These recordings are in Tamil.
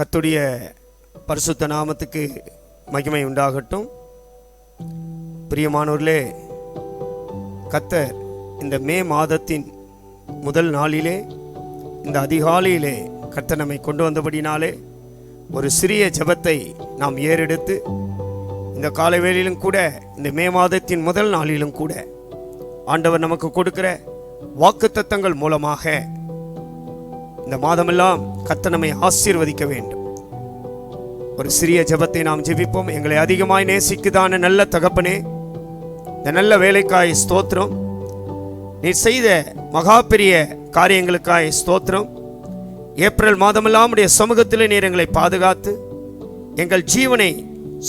கத்துடைய பரிசுத்த நாமத்துக்கு மகிமை உண்டாகட்டும். பிரியமானோர்களே கத்தர் இந்த மே மாதத்தின் முதல் நாளிலே இந்த அதிகாலையிலே கத்தர் நம்மை கொண்டு வந்தபடினாலே ஒரு சிறிய ஜெபத்தை நாம் ஏறெடுத்து இந்த காலை வேளையிலும் கூட இந்த மே மாதத்தின் முதல் நாளிலும் கூட ஆண்டவர் நமக்கு கொடுக்கிற வாக்குத்தத்தங்கள் மூலமாக இந்த மாதமெல்லாம் கத்த நம்மை ஆசீர்வதிக்க வேண்டும். ஒரு சிறிய ஜெபத்தை நாம் ஜெபிப்போம். எங்களை அதிகமாய் நேசிக்குதான நல்ல தகப்பனே இந்த நல்ல வேலைக்காய் ஸ்தோத்திரம். நீ செய்த மகா பெரிய காரியங்களுக்காய் ஸ்தோத்திரம். ஏப்ரல் மாதமெல்லாம் உடைய சமூகத்தில் நீர் எங்களை பாதுகாத்து எங்கள் ஜீவனை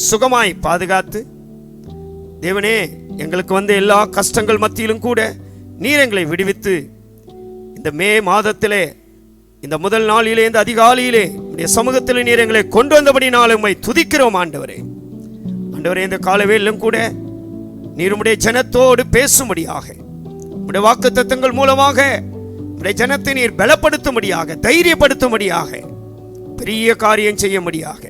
சுகமாய் பாதுகாத்து தேவனே எங்களுக்கு வந்த எல்லா கஷ்டங்கள் மத்தியிலும் கூட நீர் எங்களை விடுவித்து இந்த மே மாதத்திலே இந்த முதல் நாளிலே இந்த அதிகாலையிலே உடைய சமூகத்தில் நீர் எங்களை கொண்டு வந்தபடி நாள் உண்மை துதிக்கிறோம் ஆண்டவரே. ஆண்டவரே இந்த காலவேலும் கூட நீர் உடைய ஜனத்தோடு பேசும்படியாக உடைய வாக்கு தத்தங்கள் மூலமாக உடைய ஜனத்தை நீர் பலப்படுத்தும்படியாக தைரியப்படுத்தும்படியாக பெரிய காரியம் செய்யும்படியாக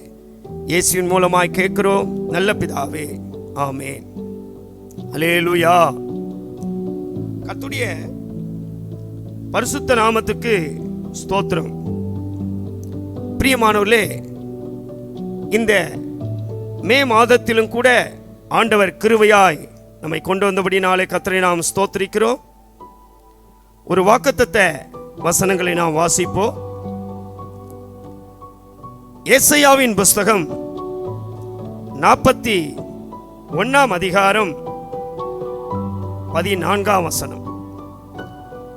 இயேசுவின் மூலமாய் கேட்கிறோம். நல்ல பிதாவே ஆமேன். அலேலுயா கத்துடைய பரிசுத்த நாமத்துக்கு ஸ்தோத்திரம். பிரியமானவர்களே இந்த மே மாதத்திலும் கூட ஆண்டவர் கிருவையாய் நம்மை கொண்டு வந்தபடினாலே கத்தரை நாம் ஸ்தோத்திரிக்கிறோம். ஒரு வாக்குத்தத்த வசனங்களை நாம் வாசிப்போம். ஏசையாவின் புஸ்தகம் நாற்பத்தி ஒன்னாம் அதிகாரம் பதினான்காம் வசனம்.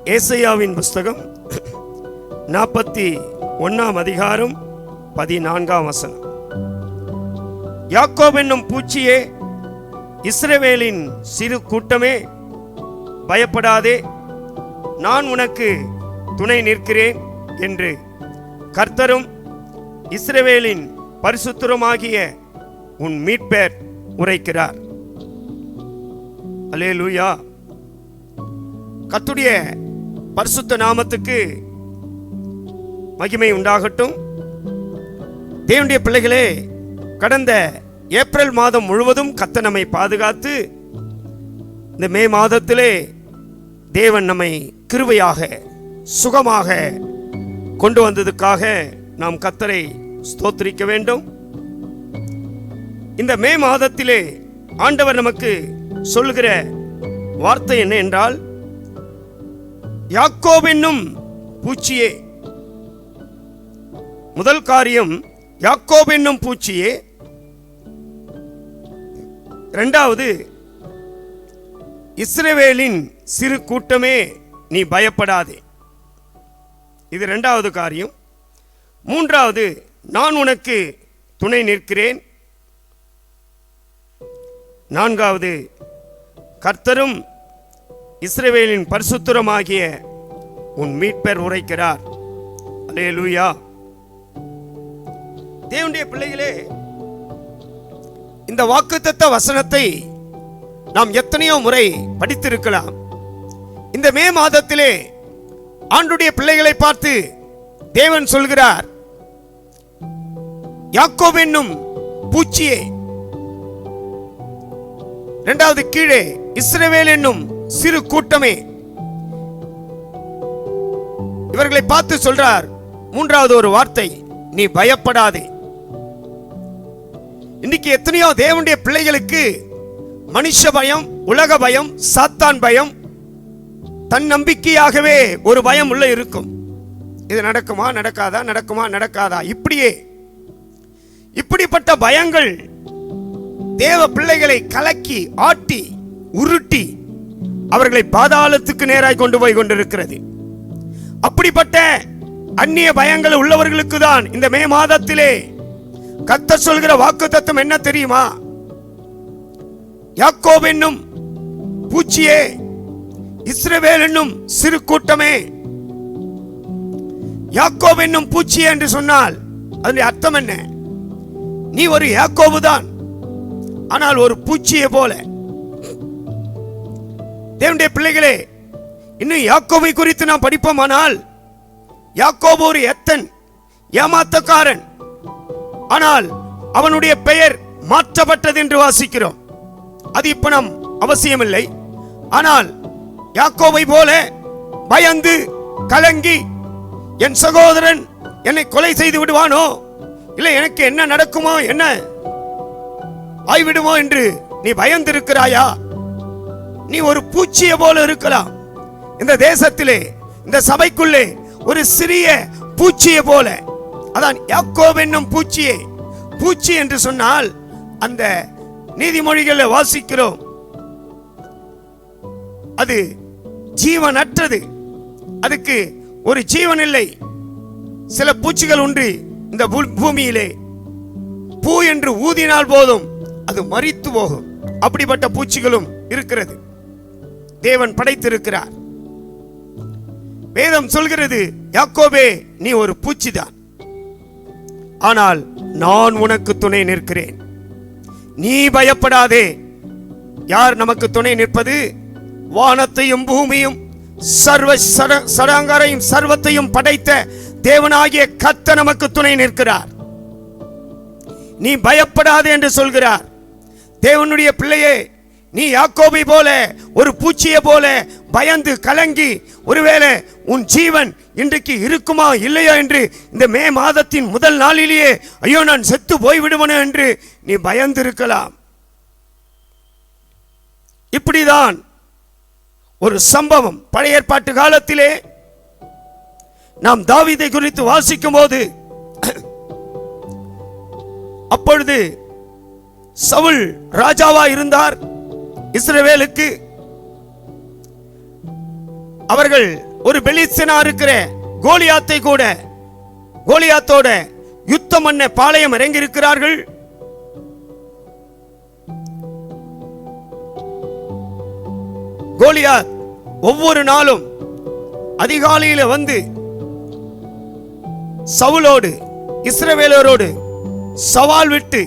ஏசையாவின் புஸ்தகம் நாற்பத்தி ஒன்னாம் அதிகாரம் பதினான்காம் வசனம். யாக்கோப் என்னும் பூச்சியே இஸ்ரவேலின் சிறு கூட்டமே பயப்படாதே நான் உனக்கு துணை நிற்கிறேன் என்று கர்த்தரும் இஸ்ரவேலின் பரிசுத்தருமாகிய உன் மீட்பேர் உரைக்கிறார். அலே லூயா கத்துடைய பரிசுத்த நாமத்துக்கு மகிமை உண்டாகட்டும். தேவனுடைய பிள்ளைகளே கடந்த ஏப்ரல் மாதம் முழுவதும் கத்த நம்மை பாதுகாத்து இந்த மே மாதத்திலே தேவன் நம்மை கிருவையாக சுகமாக கொண்டு வந்ததுக்காக நாம் கத்தரை ஸ்தோத்திரிக்க வேண்டும். இந்த மே மாதத்திலே ஆண்டவர் நமக்கு சொல்லுகிற வார்த்தை என்ன என்றால் யாக்கோவென்னும் பூச்சியே முதல் காரியம் யாக்கோவென்னும் பூச்சியே. இரண்டாவது இஸ்ரவேலின் சிறு கூட்டமே நீ பயப்படாதே. இது ரெண்டாவது காரியம். மூன்றாவது நான் உனக்கு துணை நிற்கிறேன். நான்காவது கர்த்தரும் இஸ்ரவேலின் பரிசுத்தரமாகிய உன் மீட்பர் உரைக்கிறார். அல்லேலூயா. தேவனுடைய பிள்ளைகளே இந்த வாக்குத்தத்த வசனத்தை நாம் எத்தனையோ முறை படித்திருக்கலாம். இந்த மே மாதத்திலே ஆண்டுடைய பிள்ளைகளை பார்த்து தேவன் சொல்கிறார் யாக்கோப் என்னும் பூச்சியே இரண்டாவது கீழே இஸ்ரவேல் என்னும் சிறு கூட்டமே. இவர்களை பார்த்து சொல்றார் மூன்றாவது ஒரு வார்த்தை நீ பயப்படாதே. இன்னைக்கு எத்தனையோ தேவனுடைய பிள்ளைகளுக்கு மனுஷ பயம் உலக பயம் சாத்தான் பயம் தன் நம்பிக்கையாகவே ஒரு பயம் உள்ள இருக்கும். இது நடக்குமா நடக்காதா நடக்குமா நடக்காதா? இப்படியே. இப்படிப்பட்ட பயங்கள் தேவ பிள்ளைகளை கலக்கி ஆட்டி உருட்டி அவர்களை பாதாளத்துக்கு நேராய் கொண்டு போய் கொண்டிருக்கிறது. அப்படிப்பட்ட அந்நிய பயங்கள் உள்ளவர்களுக்கு தான் இந்த மே மாதத்திலே கத்த சொல்கிற வாக்கு தத்துவம் என்ன தெரியுமா? யாக்கோப் என்னும் பூச்சியே இஸ்ரவேல் என்னும் சிறு கூட்டமே. யாக்கோப் என்னும் பூச்சியே என்று சொன்னால் அதனுடைய அர்த்தம் என்ன? நீ ஒரு யாக்கோபு தான் ஆனால் ஒரு பூச்சியை போல. தேவனுடைய பிள்ளைகளே இன்னும் யாக்கோபை குறித்து நாம் படிப்போமானால் யாக்கோபு ஒரு எத்தன் ஏமாத்தக்காரன் ஆனால் அவனுடைய பெயர் மாற்றப்பட்டது என்று வாசிக்கிறோம். அது இப்ப நம் அவசியமில்லை. ஆனால் யாக்கோவை போல பயந்து கலங்கி என் சகோதரன் என்னை கொலை செய்து விடுவானோ? இல்லை எனக்கு என்ன நடக்குமோ? என்ன? ஆய்விடுமோ என்று நீ பயந்திருக்கிறாயா? நீ ஒரு பூச்சியை போல இருக்கலாம். இந்த தேசத்திலே இந்த சபைக்குள்ளே ஒரு சிறிய பூச்சியை போல அதான் யாக்கோப் என்னும் பூச்சியே. பூச்சி என்று சொன்னால் அந்த நீதிமொழிகளை வாசிக்கிறோம். அது ஜீவனற்றது. அதுக்கு ஒரு ஜீவன் இல்லை சில பூச்சிகள் உண்டு இந்த பூமியிலே. பூ என்று ஊதினால் போதும் அது மறித்து போகும். அப்படிப்பட்ட பூச்சிகளும் இருக்கிறது. தேவன் படைத்திருக்கிறார். வேதம் சொல்கிறது யாக்கோபே நீ ஒரு பூச்சிதான். ஆனால் நான் உனக்கு துணை நிற்கிறேன். நீ பயப்படாதே. யார் நமக்கு துணை நிற்பது? வானத்தையும் பூமியும் சர்வ சட- சர்வத்தையும் படைத்த தேவனாகிய கத்த நமக்கு துணை நிற்கிறார். நீ பயப்படாதே என்று சொல்கிறார். தேவனுடைய பிள்ளையே நீ யாக்கோபை போல ஒரு பூச்சியை போல பயந்து கலங்கி ஒருவேளை உன் ஜீவன் இன்றைக்கு இருக்குமா இல்லையா என்று இந்த மே மாதத்தின் முதல் நாளிலேயே ஐயோ நான் செத்து போய்விடுவனோ என்று நீ பயந்து இருக்கலாம் இப்படிதான் ஒரு சம்பவம் பழைய ஏற்பாட்டு காலத்திலே நாம் தாவிதை குறித்து வாசிக்கும் போது அப்பொழுது சவுல் ராஜாவா இருந்தார் இஸ்ரவேலுக்கு. அவர்கள் ஒரு பெலிசனா இருக்கிற கோலியாத்தை கூட கோலியாத்தோட யுத்தம் பண்ண பாளையம் இறங்கி இருக்கிறார்கள் கோலியாத் ஒவ்வொரு நாளும் அதிகாலையில வந்து சவுலோடு இஸ்ரவேலரோடு சவால் விட்டு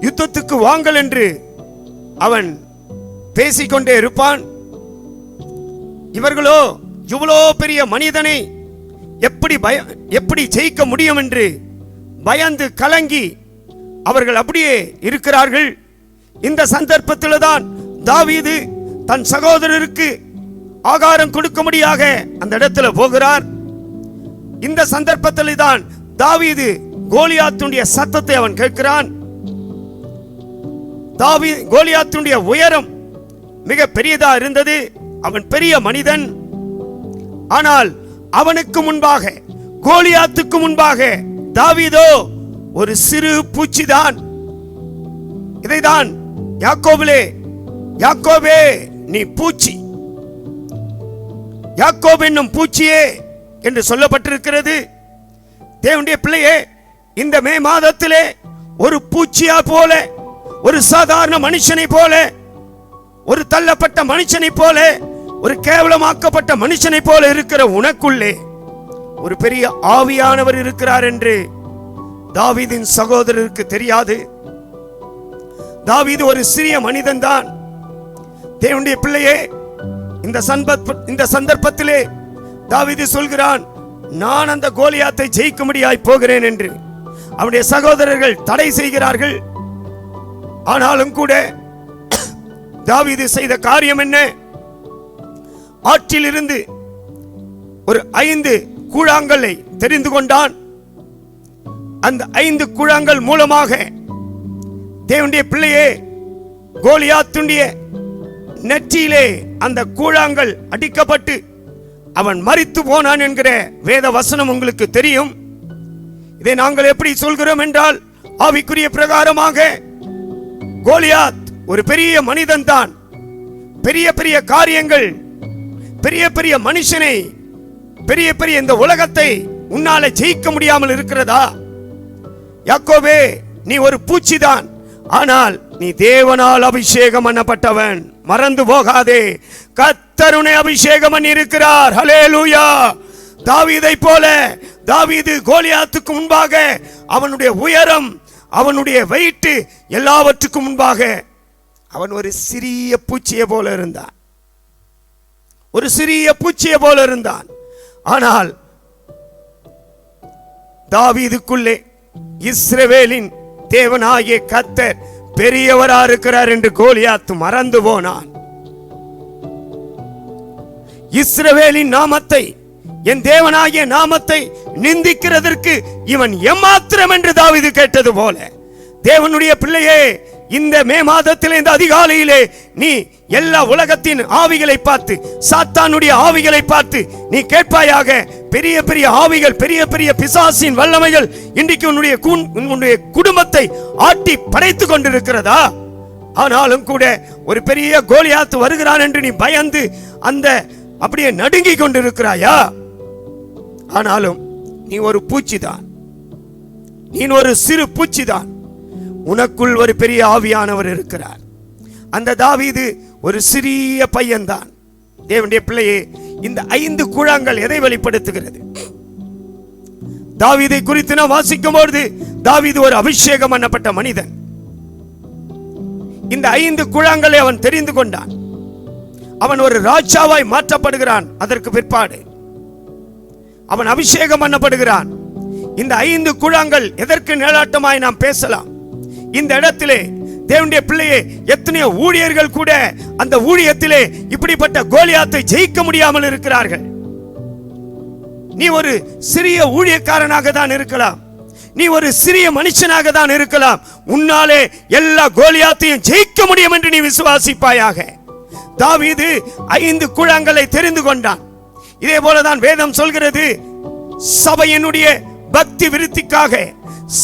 யுத்தத்துக்கு வாங்கல் என்று அவன் பேசிக்கொண்டே இருப்பான். இவர்களோ இவ்வளோ பெரிய மனிதனை எப்படி பய எப்படி ஜெயிக்க முடியும் என்று பயந்து கலங்கி அவர்கள் அப்படியே இருக்கிறார்கள்? இந்த சந்தர்ப்பத்தில் தான் தாவீது தன் சகோதரருக்கு ஆகாரம் கொடுக்கும்படியாக அந்த இடத்துல போகிறார். இந்த சந்தர்ப்பத்தில் தான் தாவீது கோலியாத்துடைய சத்தத்தை அவன் கேட்கிறான். தாவி கோலியாத்துடைய உயரம் மிக பெரியதா இருந்தது. அவன் பெரிய மனிதன். ஆனால் அவனுக்கு முன்பாக கோலியாத்துக்கு முன்பாக தாவீதோ ஒரு சிறு பூச்சிதான். இதைதான் யாக்கோபிலே யாக்கோபே நீ பூச்சி. யாக்கோப் என்னும் பூச்சியே என்று சொல்லப்பட்டிருக்கிறது. தேவனுடைய பிள்ளையே இந்த மே மாதத்திலே ஒரு பூச்சியா போல ஒரு சாதாரண மனுஷனை போல ஒரு தள்ளப்பட்ட மனுஷனை போல ஒரு கேவலமாக்கப்பட்ட மனுஷனை போல இருக்கிற உனக்குள்ளே ஒரு பெரிய ஆவியானவர் இருக்கிறார் என்று தாவீதின் சகோதரருக்கு தெரியாது. தாவீது ஒரு சிறிய மனிதன்தான். தேவனுடைய பிள்ளையே இந்த சன்பத் இந்த சந்தர்ப்பத்திலே தாவீது சொல்கிறான் நான் அந்த கோலியாத்தை ஜெயிக்கும்படியாய் போகிறேன் என்று. அவனுடைய சகோதரர்கள் தடை செய்கிறார்கள். ஆனாலும் கூட தாவீது செய்த காரியம் என்ன? ஆற்றிலிருந்து ஒரு ஐந்து கூழாங்கல்லை தெரிந்து கொண்டான். அந்த ஐந்து கூழாங்கல் மூலமாக தேவனுடைய பிள்ளையே கோலியாத்துடைய நெற்றியிலே அந்த கூழாங்கல் அடிக்கப்பட்டு அவன் மறித்து போனான் என்கிற வேத வசனம் உங்களுக்கு தெரியும். இதை நாங்கள் எப்படி சொல்கிறோம் என்றால் ஆவிக்குரிய பிரகாரமாக கோலியாத் ஒரு பெரிய மனிதன் தான் பெரிய பெரிய காரியங்கள் பெரிய பெரிய மனுஷனை பெரிய பெரிய இந்த உலகத்தை உன்னால ஜெயிக்க முடியாமல் இருக்கிறதா? யாக்கோபே நீ ஒரு பூச்சிதான். ஆனால் நீ தேவனால் அபிஷேகம் பண்ணப்பட்டவன். மறந்து போகாதே. கத்தருணை அபிஷேகம் பண்ணி இருக்கிறார் ஹலேலூயா தாவீதை போல தாவீது கோலியாத்துக்கு முன்பாக அவனுடைய உயரம் அவனுடைய வெயிட்டு எல்லாவற்றுக்கும் முன்பாக அவன் ஒரு சிறிய பூச்சியை போல இருந்தான். ஒரு சிறிய பூச்சியை போல இருந்தான். ஆனால் தாவீதுக்குள்ளே இஸ்ரவேலின் தேவனாகிய கத்தர் பெரியவரா இருக்கிறார் என்று கோலியாத்து மறந்து போனான். இஸ்ரவேலின் நாமத்தை என் தேவனாகிய நாமத்தை நிந்திக்கிறதற்கு இவன் எம்மாத்திரம் என்று தாவீது கேட்டது போல. தேவனுடைய பிள்ளையே இந்த மே மாதத்தில் இந்த அதிகாலையிலே நீ எல்லா உலகத்தின் ஆவிகளை பார்த்து சாத்தானுடைய ஆவிகளை பார்த்து நீ கேட்பாயாக பெரிய பெரிய ஆவிகள் பெரிய பெரிய பிசாசின் வல்லமைகள் இன்றைக்கு உன்னுடைய கூன்- உன்னுடைய குடும்பத்தை ஆட்டி படைத்துக் கொண்டிருக்கிறதா? ஆனாலும் கூட ஒரு பெரிய கோலியாத்து வருகிறான் என்று நீ பயந்து அந்த அப்படியே நடுங்கி கொண்டிருக்கிறாயா? ஆனாலும் நீ ஒரு பூச்சிதான். நீ ஒரு சிறு பூச்சி தான் உனக்குள் ஒரு பெரிய ஆவியானவர் இருக்கிறார். அந்த தாவீது ஒரு சிறிய பையன்தான். தேவனுடைய பிள்ளையே இந்த ஐந்து குழாங்கள் எதை வெளிப்படுத்துகிறது? தாவிதை குறித்து நான் வாசிக்கும் பொழுது தாவீது ஒரு அபிஷேகம் பண்ணப்பட்ட மனிதன். இந்த ஐந்து குழாங்களை அவன் தெரிந்து கொண்டான். அவன் ஒரு ராஜாவாய் மாற்றப்படுகிறான் அதற்கு பிற்பாடு. அவன் அபிஷேகம் பண்ணப்படுகிறான். இந்த ஐந்து குழாங்கள் எதற்கு நிழலாட்டமாய் நாம் பேசலாம்? இந்த இடத்திலே தேவனுடைய பிள்ளையே எத்தனையோ ஊழியர்கள் கூட அந்த ஊழியத்திலே இப்படிப்பட்ட கோலியாத்தை ஜெயிக்க முடியாமல் இருக்கிறார்கள். நீ ஒரு சிறிய ஊழியக்காரனாக தான் இருக்கலாம். நீ ஒரு சிறிய மனுஷனாக தான் இருக்கலாம். உன்னாலே எல்லா கோலியாத்தையும் ஜெயிக்க முடியும் என்று நீ விசுவாசிப்பாயாக. தாவீது ஐந்து குழங்களை தெரிந்து கொண்டான். இதே போலதான் வேதம் சொல்கிறது சபையினுடைய பக்தி விருத்திக்காக.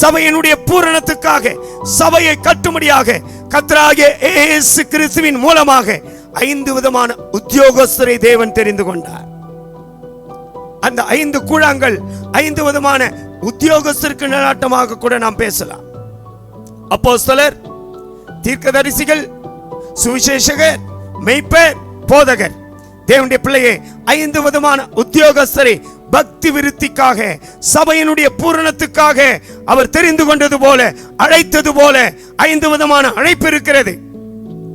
சபையினுடைய பூரணத்துக்காக சபையை கட்டும்படியாக கத்ராகிய ஏசு கிறிஸ்துவின் மூலமாக ஐந்து விதமான உத்தியோகஸ்தரை தேவன் தெரிந்து கொண்டார். அந்த ஐந்து கூழாங்கள் ஐந்து விதமான உத்தியோகஸ்தருக்கு நிலாட்டமாக கூட நாம் பேசலாம். அப்போஸ்தலர் தீர்க்கதரிசிகள் சுவிசேஷகர் மெய்ப்பர் போதகர் தேவனுடைய பிள்ளையே ஐந்து விதமான உத்தியோகஸ்தரை பக்தி விருத்திக்காக சபையினுடைய பூரணத்துக்காக அவர் தெரிந்து கொண்டது போல அழைத்தது போல ஐந்து விதமான அழைப்பு இருக்கிறது.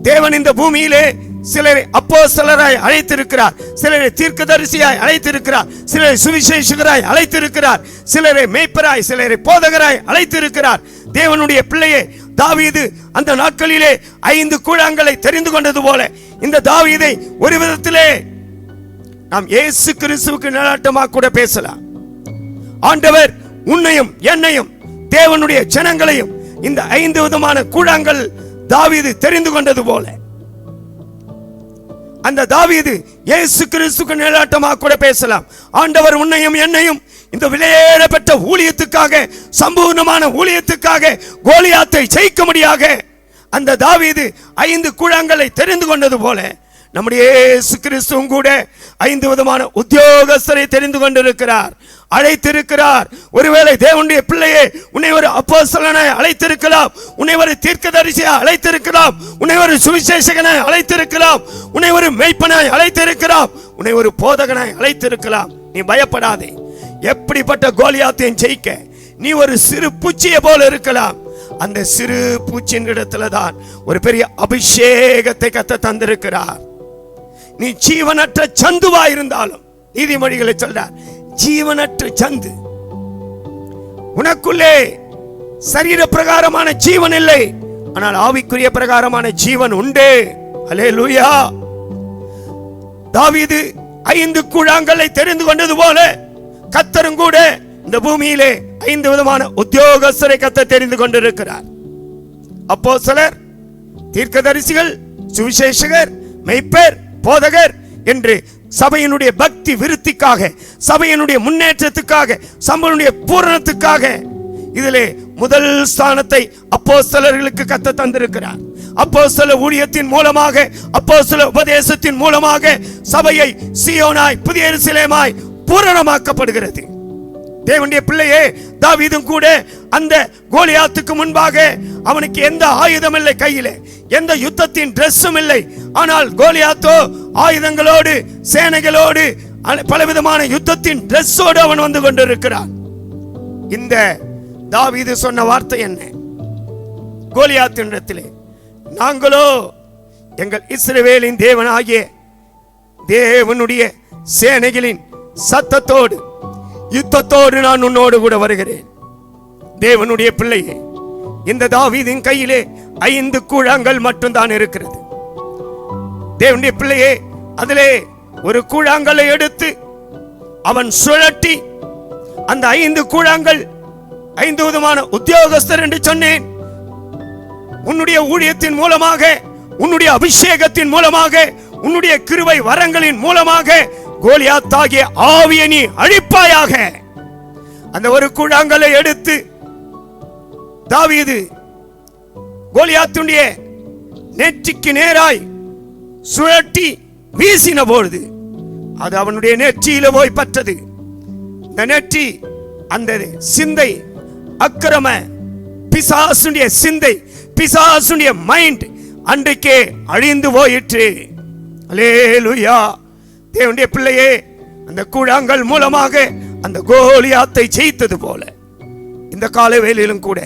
தேவன் இந்த பூமியிலே சிலரை அப்போ சிலராய் அழைத்திருக்கிறார் சிலரை தீர்க்கதரிசியாய் அழைத்திருக்கிறார் சிலரை சுவிசேஷகராய் அழைத்திருக்கிறார் சிலரை மேய்ப்பராய் சிலரை போதகராய் அழைத்திருக்கிறார். தேவனுடைய பிள்ளையே தாவீது அந்த நாட்களிலே ஐந்து கூழாங்களை தெரிந்து கொண்டது போல இந்த தாவீதை ஒரு விதத்திலே நாம் இயேசு கிறிஸ்துவுக்கு நிலாட்டமாக கூட பேசலாம். ஆண்டவர் உன்னையும் என்னையும் தேவனுடைய ஜனங்களையும் இந்த ஐந்து விதமான கூடாங்கள் தாவீது தெரிந்து கொண்டது போல. அந்த தாவீது இயேசு கிறிஸ்துக்கு நிலாட்டமாக கூட பேசலாம். ஆண்டவர் உன்னையும் என்னையும் இந்த விலையேறப்பட்ட ஊழியத்துக்காக சம்பூர்ணமான ஊழியத்துக்காக கோலியாத்தை ஜெயிக்க முடியாக அந்த தாவீது ஐந்து கூழங்களை தெரிந்து கொண்டது போல நம்முடைய இயேசு கிறிஸ்துவும் கூட ஐந்து விதமான உத்தியோகஸ்தரை தெரிந்து கொண்டிருக்கிறார். அழைத்திருக்கிறார். ஒருவேளை தேவனுடைய பிள்ளையே உன்னை ஒரு அப்போஸ்தலனாய் அழைத்திருக்கலாம். உன்னை ஒரு தீர்க்கதரிசியாய் அழைத்திருக்கலாம். உன்னை ஒரு சுவிசேஷகனாய் அழைத்திருக்கலாம். உன்னை ஒரு மெய்ப்பனாய் அழைத்திருக்கலாம். உன்னை ஒரு போதகனாய் அழைத்திருக்கலாம். நீ பயப்படாதே. எப்படிப்பட்ட கோலியாத்தையும் ஜெயிக்க நீ ஒரு சிறு பூச்சியை போல இருக்கலாம். அந்த சிறு பூச்சியின் இடத்துல தான் ஒரு பெரிய அபிஷேகத்தை கத்த தந்திருக்கிறார் நீ ஜீவனற்ற சந்துவா இருந்தாலும் நீதிமொழிகளை சொல்றார் ஜீவனற்ற சந்து உனக்குள்ளே சரீர பிரகாரமான ஜீவன் இல்லை ஆனால் ஆவிக்குரிய பிரகாரமான ஜீவன் உண்டு. அலே லூயா தாவிது ஐந்து கூழாங்களை தெரிந்து கொண்டது போல கத்தரும் கூட இந்த பூமியிலே ஐந்து விதமான உத்தியோகஸ்தரை கத்த தெரிந்து கொண்டிருக்கிறார். அப்போ சிலர் தீர்க்கதரிசிகள் சுவிசேஷகர் மெய்ப்பர் போதகர் என்று சபையினுடைய பக்தி விருத்திக்காக சபையினுடைய முன்னேற்றத்துக்காக சபையினுடைய பூரணத்துக்காக இதிலே முதல் ஸ்தானத்தை அப்போஸ்தலர்களுக்கு கத்த தந்திருக்கிறார். அப்போஸ்தல ஊழியத்தின் மூலமாக அப்போஸ்தல உபதேசத்தின் மூலமாக சபையை சியோனாய் புதிய சிலைமாய் பூரணமாக்கப்படுகிறது. தேவனுடைய பிள்ளையே தாவீதும் கூட அந்த கோலியாத்துக்கு முன்பாக அவனுக்கு எந்த ஆயுதம் இல்லை கையிலே எந்த யுத்தத்தின் ட்ரெஸ்ஸும் இல்லை. ஆனால் கோலியாத்தோ ஆயுதங்களோடு சேனைகளோடு பலவிதமான யுத்தத்தின் ட்ரெஸ்ஸோடு அவன் வந்து கொண்டிருக்கிறான். இந்த தாவீது சொன்ன வார்த்தை என்ன? கோலியாத்தினிடத்திலே நாங்களோ எங்கள் இஸ்ரவேலின் தேவனாகிய தேவனுடைய சேனைகளின் சத்தத்தோடு யுத்தத்தோடு நான் உன்னோடு கூட வருகிறேன். தேவனுடைய பிள்ளையே இந்த தாவீதின் கையிலே ஐந்து கூழாங்கல் மட்டும்தான் இருக்கிறது. தேவனுடைய பிள்ளையே அதிலே ஒரு கூழாங்கலை எடுத்து அவன் சுழட்டி அந்த ஐந்து கூழாங்கல் ஐந்து விதமான உத்தியோகஸ்தர் என்று சொன்னேன். உன்னுடைய ஊழியத்தின் மூலமாக உன்னுடைய அபிஷேகத்தின் மூலமாக உன்னுடைய கிருவை வரங்களின் மூலமாக கோலியாத்தாகிய ஆவியை நீ அழிப்பாயாக. அந்த ஒரு கூழாங்கலை எடுத்து தாவீது கோலியாத்துடைய நெற்றிக்கு நேராய் சுழட்டி வீசின பொழுது அது அவனுடைய நெற்றியில போய் பற்றது இந்த நெற்றி அந்த சிந்தை அக்கிரம பிசாசுடைய சிந்தை பிசாசுடைய மைண்ட் அன்றைக்கே அழிந்து போயிற்று. அலேலுயா தேவனுடைய பிள்ளையே அந்த கூழாங்கல் மூலமாக அந்த கோலியாத்தை ஜெயித்தது போல. இந்த கால வேலையிலும் கூட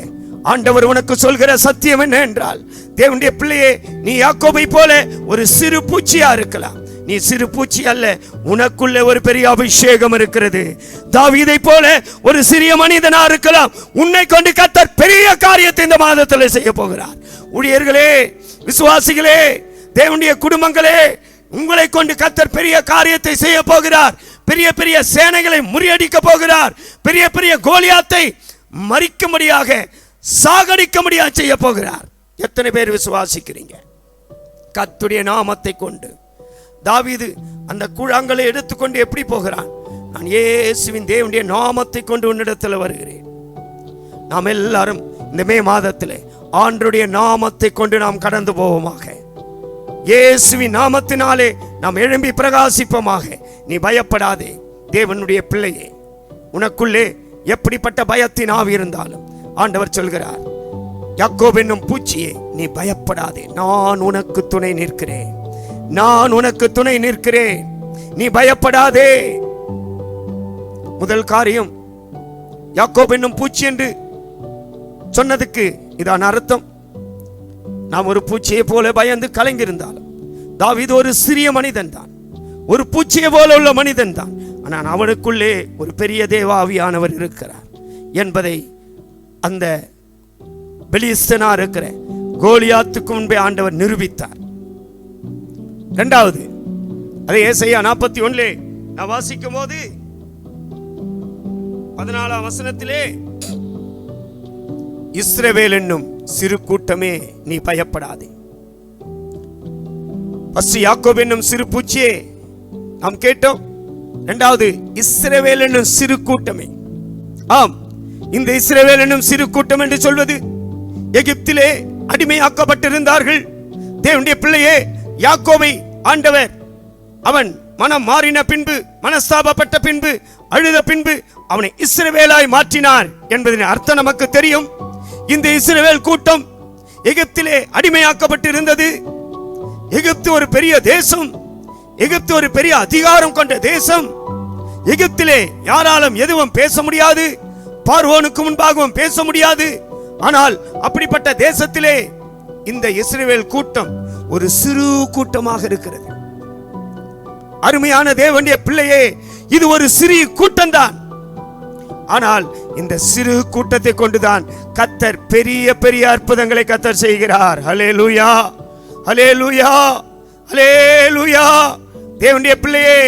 ஆண்டவர் உனக்கு சொல்கிற சத்தியம் என்ன என்றால் தேவனுடைய பிள்ளையே நீ யாக்கோபை போல ஒரு சிறு பூச்சியா இருக்கலாம். நீ சிறு பூச்சி அல்ல உனக்குள்ள ஒரு பெரிய அபிஷேகம் இருக்கிறது. தாவிதை போல ஒரு சிறிய மனிதனா இருக்கலாம். உன்னை கொண்டு கத்தர் பெரிய காரியத்தை இந்த மாதத்தில் செய்ய போகிறார். ஊழியர்களே விசுவாசிகளே தேவனுடைய குடும்பங்களே உங்களை கொண்டு கத்தர் பெரிய காரியத்தை செய்ய போகிறார். பெரிய பெரிய சேனைகளை முறியடிக்க போகிறார். பெரிய பெரிய கோலியாத்தை மறிக்கும்படியாக சாகடிக்கும்படியாக செய்ய போகிறார். எத்தனை பேர் விசுவாசிக்கிறீங்க? கத்துடைய நாமத்தை கொண்டு. தாவிது அந்த கூழாங்களை எடுத்துக்கொண்டு எப்படி போகிறான்? நான் இயேசுவின் தேவனுடைய நாமத்தை கொண்டு உன்னிடத்தில் வருகிறேன். நாம் எல்லாரும் இந்த மே மாதத்தில் ஆண்டுடைய நாமத்தை கொண்டு நாம் கடந்து போவோமாக. இயேசுவின் நாமத்தினாலே நாம் எழும்பி பிரகாசிப்போமாக. நீ பயப்படாதே தேவனுடைய பிள்ளையே. உனக்குள்ளே எப்படிப்பட்ட பயத்தின் ஆவி இருந்தாலும் ஆண்டவர் சொல்கிறார் யாக்கோப் என்னும் பூச்சியே நீ பயப்படாதே. நான் உனக்கு துணை நிற்கிறேன். நான் உனக்கு துணை நிற்கிறேன். நீ பயப்படாதே. முதல் காரியம் யாக்கோப் என்னும் பூச்சி என்று சொன்னதுக்கு இதான் அர்த்தம். நாம் ஒரு பூச்சியை போல பயந்து கலங்கியிருந்தாலும் தாவிது ஒரு சிறிய மனிதன் தான். ஒரு பூச்சியை போல உள்ள மனிதன் தான். ஆனால் அவனுக்குள்ளே ஒரு பெரிய தேவாவியானவர் இருக்கிறார் என்பதை அந்த பெலிஸ்தனா இருக்கிற கோலியாத்துக்கு முன்பே ஆண்டவர் நிரூபித்தார். இரண்டாவது அதை ஏசையா நாற்பத்தி ஒன்றிலே நான் வாசிக்கும் போது பதினாலாம் வசனத்திலே இஸ்ரவேல் என்னும் சிறு கூட்டமே நீ பயப்படாதே. பசு யாக்கோப் என்னும் சிறு பூச்சியே நாம் கேட்டோம் இரண்டாவது இஸ்ரவேல் என்னும் சிறு கூட்டமே. ஆம் இந்த இஸ்ரவேல் என்னும் சிறு கூட்டம் என்று சொல்வது எகிப்திலே அடிமையாக்கப்பட்டிருந்தார்கள். தேவனுடைய பிள்ளையே யாக்கோவை ஆண்டவர் அவன் மனம் மாறின பின்பு மனஸ்தாபப்பட்ட பின்பு அழுத பின்பு அவனை இஸ்ரவேலாய் மாற்றினார் என்பதன் அர்த்தம் நமக்கு தெரியும். இந்த இஸ்ரேல் கூட்டம் எகிப்திலே அடிமையாக்கப்பட்டிருந்தது. எகிப்து ஒரு பெரிய தேசம். எகிப்து ஒரு பெரிய அதிகாரம் கொண்ட தேசம். எகிப்திலே யாராலும் எதுவும் பேச முடியாது. பார்வோனுக்கு முன்பாகவும் பேச முடியாது. ஆனால் அப்படிப்பட்ட தேசத்திலே இந்த இஸ்ரேல் கூட்டம் ஒரு சிறு கூட்டமாக இருக்கிறது. அருமையான தேவனுடைய பிள்ளையே இது ஒரு சிறிய கூட்டம்தான். ஆனால் இந்த சிறு கூட்டத்தை கொண்டுதான் கத்தர் பெரிய பெரிய அற்புதங்களை கத்தர் செய்கிறார். ஹலே லூயா ஹலே லூயா ஹலே லூயா தேவனுடைய பிள்ளையே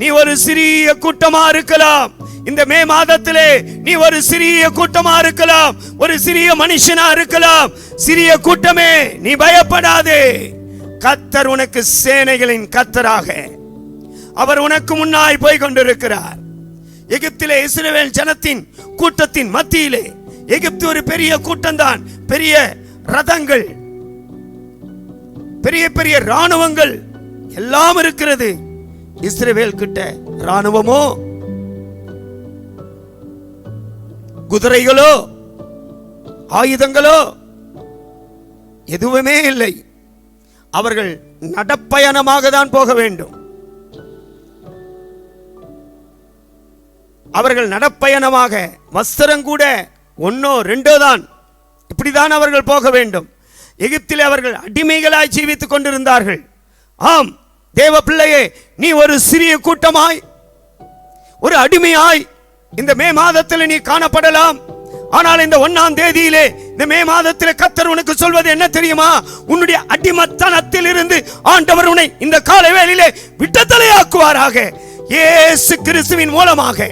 நீ ஒரு சிறிய கூட்டமா இருக்கலாம். இந்த மே மாதத்திலே நீ ஒரு சிறிய கூட்டமா இருக்கலாம். ஒரு சிறிய மனுஷனா இருக்கலாம். சிறிய கூட்டமே நீ பயப்படாதே. கத்தர் உனக்கு சேனைகளின் கத்தராக. அவர் உனக்கு முன்னாய் போய் கொண்டிருக்கிறார் எகிப்திலே இஸ்ரவேல் ஜனத்தின் கூட்டத்தின் மத்தியிலே. எகிப்து ஒரு பெரிய கூட்டம்தான். பெரிய ரதங்கள். பெரிய பெரிய ராணுவங்கள் எல்லாம் இருக்கிறது. இஸ்ரேல் கிட்ட ராணுவமோ குதிரைகளோ? ஆயுதங்களோ? எதுவுமே இல்லை. அவர்கள் நடப்பயணமாக தான் போக வேண்டும். அவர்கள் நடப்பயணமாக வஸ்திரம் கூட ஒன்னோ ரெண்டோ தான். இப்படிதான் அவர்கள் போக வேண்டும். எகிப்திலே அவர்கள் அடிமைகளாய் ஜீவித்துக் கொண்டிருந்தார்கள். ஆம் தேவ பிள்ளையே நீ ஒரு சிறிய கூட்டமாய் ஒரு அடிமையாய் இந்த மே மாதத்தில் நீ காணப்படலாம். ஆனால் இந்த ஒன்னாம் தேதியிலே இந்த மே மாதத்தில் கத்தர் உனக்கு சொல்வது என்ன தெரியுமா? உன்னுடைய அடிமத்தனத்தில் இருந்து ஆண்டவர் உன்னை இந்த கால வேளையிலே விட்டத்தலையாக்குவாராக இயேசு கிறிஸ்துவின் மூலமாக.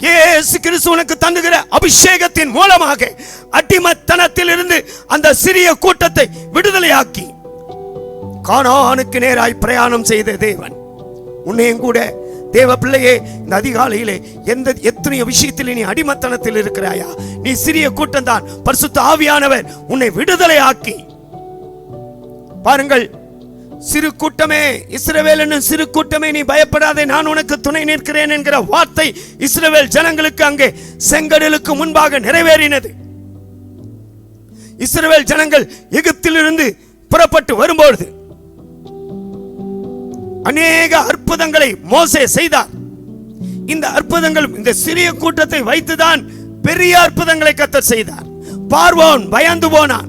இயேசு கிறிஸ்து உனக்கு தந்துகிற அபிஷேகத்தின் மூலமாக அடிமத்தனத்தில் இருந்து அந்த சிறிய கூட்டத்தை விடுதலையாக்கி. காணானுக்கு நேராய் பிரயாணம் செய்த தேவன் உன்னையும் கூட தேவ பிள்ளையே இந்த அதிகாலையிலே எந்த எத்தனையோ விஷயத்தில் நீ அடிமத்தனத்தில் இருக்கிறாயா? நீ சிறிய கூட்டம்தான் பரிசுத்த ஆவியானவர் உன்னை விடுதலையாக்கி. பாருங்கள் சிறு கூட்டமே இஸ்ரவேல் என்னும் சிறு கூட்டமே நீ பயப்படாதே நான் உனக்கு துணை நிற்கிறேன் என்கிற வார்த்தை இஸ்ரவேல் ஜனங்களுக்கு அங்கே செங்கடலுக்கு முன்பாக நிறைவேறினது. இஸ்ரவேல் ஜனங்கள் எகிப்திலிருந்து புறப்பட்டு வரும்பொழுது அநேக அற்புதங்களை மோசே செய்தார். இந்த அற்புதங்கள் இந்த சிறிய கூட்டத்தை வைத்துதான் பெரிய அற்புதங்களை கத்தர் செய்தார். பார்வோன் பயந்து போனான்.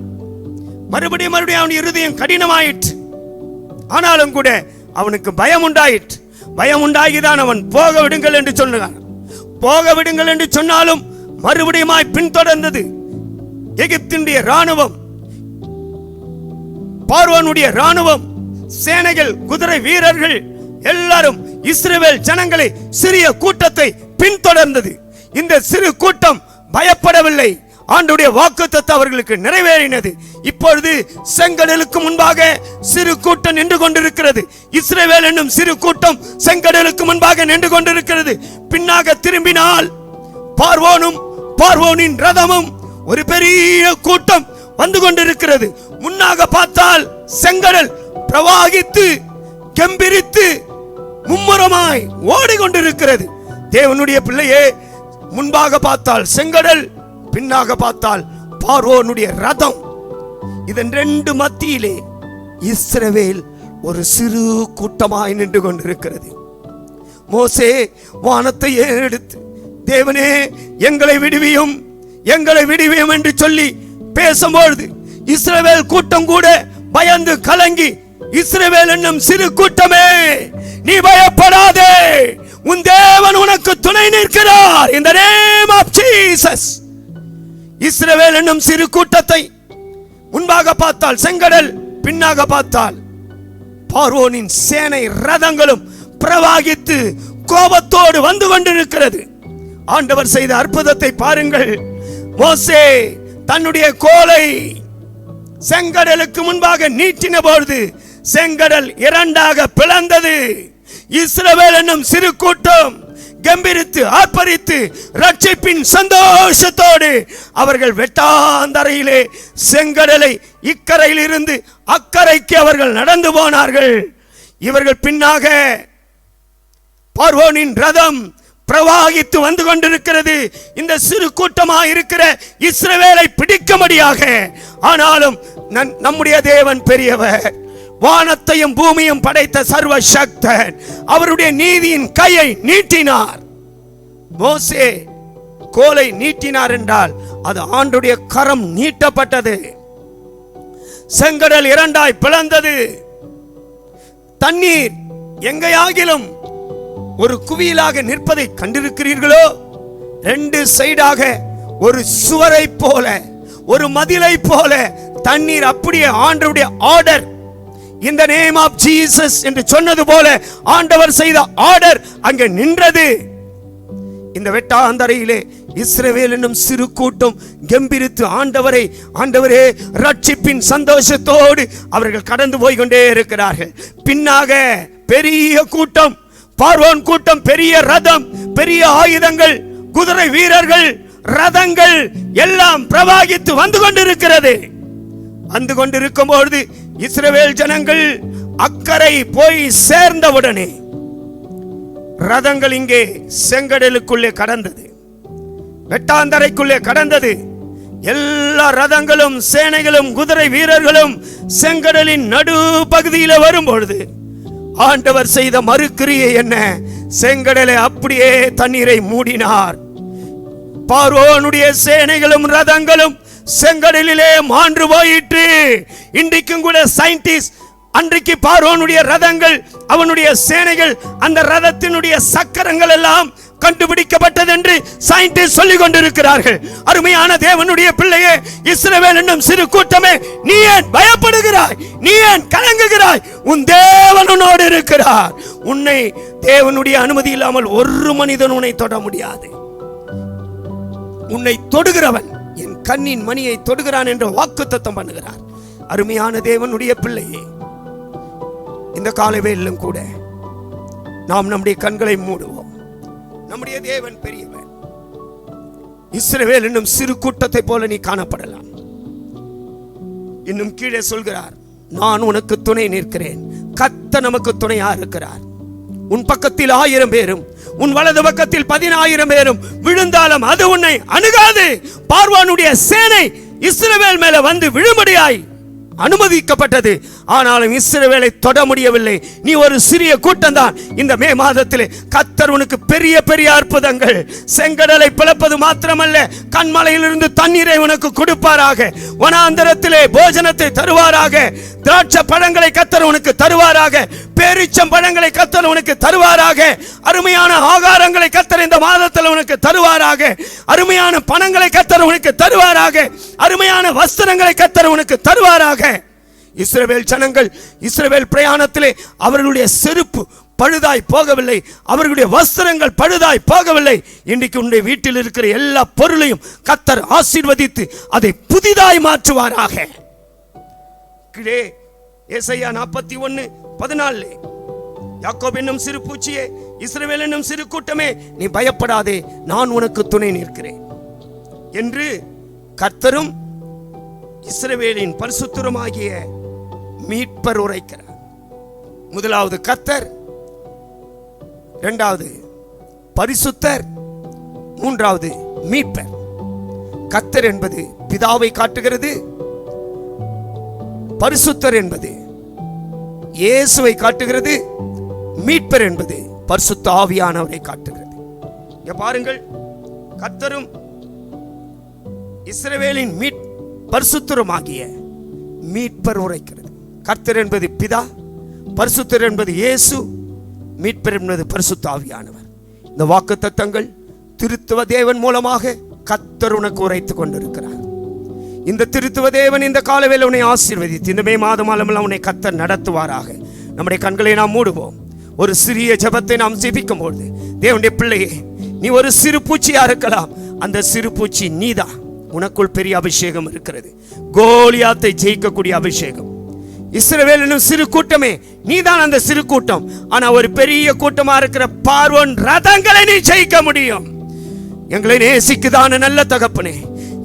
மறுபடியும் மறுபடியும் அவன் இருதயம் கடினமாயிற்று. ஆனாலும் கூட அவனுக்கு பயம் உண்டாயிற்று பயம் உண்டாகிதான் அவன் போக விடுங்கள் என்று சொன்னான் போக விடுங்கள் என்று சொன்னாலும் மறுபடியுமாய் பின்தொடர்ந்தது. எகிப்தினுடைய ராணுவம் பார்வனுடைய ராணுவம் சேனைகள் குதிரை வீரர்கள் எல்லாரும் இஸ்ரேல் ஜனங்களை சிறிய கூட்டத்தை பின்தொடர்ந்தது. இந்த சிறு கூட்டம் பயப்படவில்லை. ஆண்டுடைய வாக்குத்தத்து அவர்களுக்கு நிறைவேறினது. இப்பொழுது செங்கடலுக்கு முன்பாக சிறு கூட்டம் நின்று கொண்டிருக்கிறது. இஸ்ரேவேல் என்னும் சிறு கூட்டம் செங்கடலுக்கு முன்பாக நின்று கொண்டிருக்கிறது. பின்னாக திரும்பினால் பார்வோனும் பார்வோனின் ரதமும் ஒரு பெரிய கூட்டம் வந்து கொண்டிருக்கிறது. முன்னாக பார்த்தால் செங்கடல் பிரவாகித்து கெம்பிரித்து மும்முரமாய் ஓடிக்கொண்டிருக்கிறது. தேவனுடைய பிள்ளையே முன்பாக பார்த்தால் செங்கடல் பின்னாக பார்த்தால் பார்வோனுடைய ரதம். இதன் ரெண்டு மத்தியிலே இஸ்ரவேல் ஒரு சிறு கூட்டமாய் நின்று கொண்டிருக்கிறது. மோசே வானத்தை எடுத்து தேவனே எங்களை விடுவியும் எங்களை விடுவியும் என்று சொல்லி பேசும்பொழுது இஸ்ரவேல் கூட்டம் கூட பயந்து கலங்கி இஸ்ரவேல் என்னும் சிறு கூட்டமே நீ பயப்படாதே உன் தேவன் உனக்கு துணை நிற்கிறார் இந்த நேம் ஆஃப் ஜீசஸ் இஸ்ரவேல் என்னும் சிறு கூட்டத்தை முன்பாக பார்த்தால் செங்கடல் பின்னாக பார்த்தால் பார்வோனின் சேனை ரதங்களும் பிரவாகித்து கோபத்தோடு வந்து கொண்டிருக்கிறது. ஆண்டவர் செய்த அற்புதத்தை பாருங்கள். மோசே தன்னுடைய கோலை செங்கடலுக்கு முன்பாக நீட்டின பொழுது செங்கடல் இரண்டாக பிளந்தது. இஸ்ரவேல் என்னும் சிறு கூட்டம் கம்பீரித்து ஆர்ப்பரித்து ரட்சிப்பின் சந்தோஷத்தோடு அவர்கள் வெட்டாந்தரையிலே செங்கடலை இக்கரையில் இருந்து அக்கரைக்கு அவர்கள் நடந்து போனார்கள். இவர்கள் பின்னாக பார்வோனின் ரதம் பிரவாகித்து வந்து கொண்டிருக்கிறது. இந்த சிறு கூட்டமாக இருக்கிற இஸ்ரவேலை பிடிக்கும்படியாக. ஆனாலும் நன்- நம்முடைய தேவன் பெரியவர். வானத்தையும் பூமியும் படைத்த சர்வ சக்தன் அவருடைய நீதியின் கையை நீட்டினார். மோசே கோலை நீட்டினார் என்றால் அது ஆண்டுடைய கரம் நீட்டப்பட்டது. செங்கடல் இரண்டாய் பிளந்தது. தண்ணீர் எங்கேயாகிலும் ஒரு குவியலாக நிற்பதை கண்டிருக்கிறீர்களோ? ரெண்டு சைடாக ஒரு சுவரை போல ஒரு மதிலை போல தண்ணீர் அப்படியே ஆண்டருடைய ஆர்டர் இந்த நேம் ஆஃப் ஜீசஸ் என்று சொன்னது போல ஆண்டவர் செய்த ஆர்டர் அங்கே நின்றது. இந்த வெட்டாந்தரையிலே இஸ்ரவேல் என்னும் சிறு கூட்டம் கம்பீரித்து ஆண்டவரை ஆண்டவரே ரட்சிப்பின் சந்தோஷத்தோடு அவர்கள் கடந்து போய் கொண்டே இருக்கிறார்கள். பின்னாக பெரிய கூட்டம் பார்வோன் கூட்டம் பெரிய ரதம் பெரிய ஆயுதங்கள் குதிரை வீரர்கள் ரதங்கள் எல்லாம் பிரவாகித்து வந்து கொண்டிருக்கிறது. வந்து கொண்டிருக்கும் பொழுது இஸ்ரவேல் ஜனங்கள் அக்கறை போய் சேர்ந்தவுடனே ரதங்கள் இங்கே செங்கடலுக்குள்ளே கடந்தது. வெட்டாந்தரைக்குள்ளே கடந்தது. எல்லா ரதங்களும் சேனைகளும் குதிரை வீரர்களும் செங்கடலின் நடு பகுதியில வரும்பொழுது ஆண்டவர் செய்த மறுக்கிரியை என்ன? செங்கடலை அப்படியே தண்ணீரை மூடினார். பார்வோனுடைய சேனைகளும் ரதங்களும் செங்கடலிலே மாண்டு போயிற்று. இன்றைக்கும் கூட சயின்டிஸ்ட் அன்றைக்கு பார்வோனுடைய ரதங்கள் அவனுடைய சேனைகள் அந்த ரதத்தினுடைய சக்கரங்கள் எல்லாம் கண்டுபிடிக்கப்பட்டது என்று சயின்டிஸ்ட் சொல்லிக் கொண்டிருக்கிறார்கள். அருமையான தேவனுடைய பிள்ளையே இஸ்ரவேல் என்னும் சிறு கூட்டமே நீ ஏன் பயப்படுகிறாய்? நீ ஏன் கலங்குகிறாய்? உன் தேவன் உன்னோடு இருக்கிறார். உன்னை தேவனுடைய அனுமதி இல்லாமல் ஒரு மனிதன் உன்னை தொட முடியாது. உன்னை தொடுகிறவன் கண்ணின் மணியை தொடுகிறான் என்று வாக்குத்தத்தம் பண்ணுகிறார். அருமையான தேவனுடைய பிள்ளையே இந்த காலவேலும் கூட நாம் நம்முடைய கண்களை மூடுவோம். நம்முடைய தேவன் பெரியவன் இஸ்ரவேல் என்னும் சிறு கூட்டத்தை போல நீ காணப்படலாம். இன்னும் கீழே சொல்கிறார் நான் உனக்கு துணை நிற்கிறேன். கத்த நமக்கு துணையா இருக்கிறார். உன் பக்கத்தில் ஆயிரம் பேரும் உன் வலது பக்கத்தில் பதினாயிரம் பேரும் விழுந்தாலும் அது உன்னை அணுகாது. பார்வானுடைய சேனை இஸ்ரவேல் மேல வந்து விழுமடியாய் அனுமதிக்கப்பட்டது. ஆனாலும் இஸ்ரவேலை தொட முடியவில்லை. நீ ஒரு சிறிய கூட்டம் தான் இந்த மே மாதத்தில் கத்தர் உனக்கு பெரிய பெரிய அற்புதங்கள். செங்கடலை பிளப்பது மாத்திரமல்ல கண்மலையிலிருந்து தண்ணீரை உனக்கு கொடுப்பாராக. வனாந்தரத்திலே போஜனத்தை தருவாராக. திராட்சை பழங்களை கத்தர் உனக்கு தருவாராக. பேரிச்சம் பழங்களை கத்தர் உனக்கு தருவாராக. அருமையான ஆகாரங்களை கத்தர் இந்த மாதத்தில் உனக்கு தருவாராக. அருமையான பணங்களை கத்தர் உனக்கு தருவாராக. அருமையான வஸ்திரங்களை கத்தர் உனக்கு தருவாராக. இஸ்ரவேல் ஜனங்கள் இஸ்ரவேல் பிரயாணத்திலே அவர்களுடைய செருப்பு பழுதாய் போகவில்லை. அவர்களுடைய வஸ்திரங்கள் பழுதாய் போகவில்லை. இன்றைக்கு உன்னுடைய வீட்டில் இருக்கிற எல்லா பொருளையும் கத்தர் ஆசீர்வதித்து அதை புதிதாய் மாற்றுவாராக. கீழே ஏசையா நாற்பத்தி ஒன்னு பதினாலு. யாக்கோப் என்னும் சிறு பூச்சியே இஸ்ரவேல் என்னும் சிறு கூட்டமே நீ பயப்படாதே நான் உனக்கு துணை நிற்கிறேன். என்று கர்த்தரும் இஸ்ரவேலின் பரிசுத்தரமாகிய மீட்பர் உரைக்கிறார். முதலாவது கத்தர் இரண்டாவது பரிசுத்தர் மூன்றாவது மீட்பர். கத்தர் என்பது பிதாவை காட்டுகிறது பரிசுத்தர் என்பது இயேசுவை காட்டுகிறது மீட்பர் என்பது பரிசுத்த ஆவியானவரை காட்டுகிறது. இங்க பாருங்கள் கத்தரும் இஸ்ரவேலின் மீட் பரிசுத்தரும் ஆகிய மீட்பர் உரைக்கிறது. கர்த்தர் என்பது பிதா பரிசுத்தர் என்பது இயேசு மீட்பர் என்பது பரிசுத்த ஆவியானவர். இந்த வாக்கு தத்தங்கள் திருத்துவ தேவன் மூலமாக கத்தர் உனக்கு உரைத்துக் கொண்டிருக்கிறார். இந்த திருத்துவ தேவன் இந்த காலவேல உன்னை ஆசீர்வதித்து இந்த மே மாதம் அளவில் உன்னை கத்தர் நடத்துவாராக. நம்முடைய கண்களை நாம் மூடுவோம். ஒரு சிறிய ஜெபத்தை நாம் ஜெபிக்கும் பொழுது தேவனுடைய பிள்ளையே நீ ஒரு சிறு பூச்சியா இருக்கலாம். அந்த சிறு பூச்சி நீதான். உனக்குள் பெரிய அபிஷேகம் இருக்கிறது. கோலியாத்தை ஜெயிக்கக்கூடிய அபிஷேகம். இஸ்ரவேல் என்னும் சிறு கூட்டமே நீதான் அந்த சிறு கூட்டம். ஆனா ஒரு பெரிய கூட்டமா இருக்கிற பார்வன் ரதங்களை நீ ஜெயிக்க முடியும். எங்களை நேசிக்குதான நல்ல தகப்பனே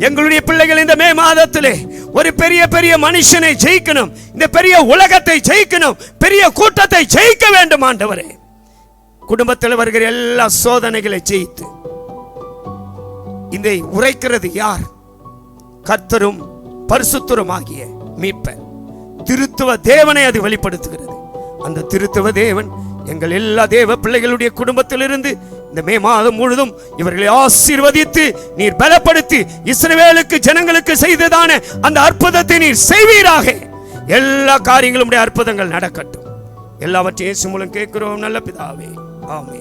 எங்களுடைய பிள்ளைகள் இந்த மே மாதத்திலே ஒரு பெரிய பெரிய மனுஷனை ஜெயிக்கணும் இந்த பெரிய உலகத்தை ஜெயிக்கணும் பெரிய கூட்டத்தை ஜெயிக்க வேண்டும் ஆண்டவரே. குடும்பத்தில் வருகிற எல்லா சோதனைகளை ஜெயித்து இதை உரைக்கிறது யார்? கர்த்தரும் பரிசுத்தரும் ஆகிய மீட்பர். திருத்துவ தேவனை அது வெளிப்படுத்துகிறது. அந்த திருத்துவ தேவன் எங்கள் எல்லா தேவ பிள்ளைகளுடைய குடும்பத்திலிருந்து இந்த மே மாதம் முழுதும் இவர்களை ஆசீர்வதித்து நீர் பலப்படுத்தி இஸ்ரவேலுக்கு ஜனங்களுக்கு செய்ததான அந்த அற்புதத்தை நீர் செய்வீராக. எல்லா காரியங்களும் அற்புதங்கள் நடக்கட்டும். எல்லாவற்றையும் மூலம் கேட்கிறோம் நல்ல பிதாவே. ஆமே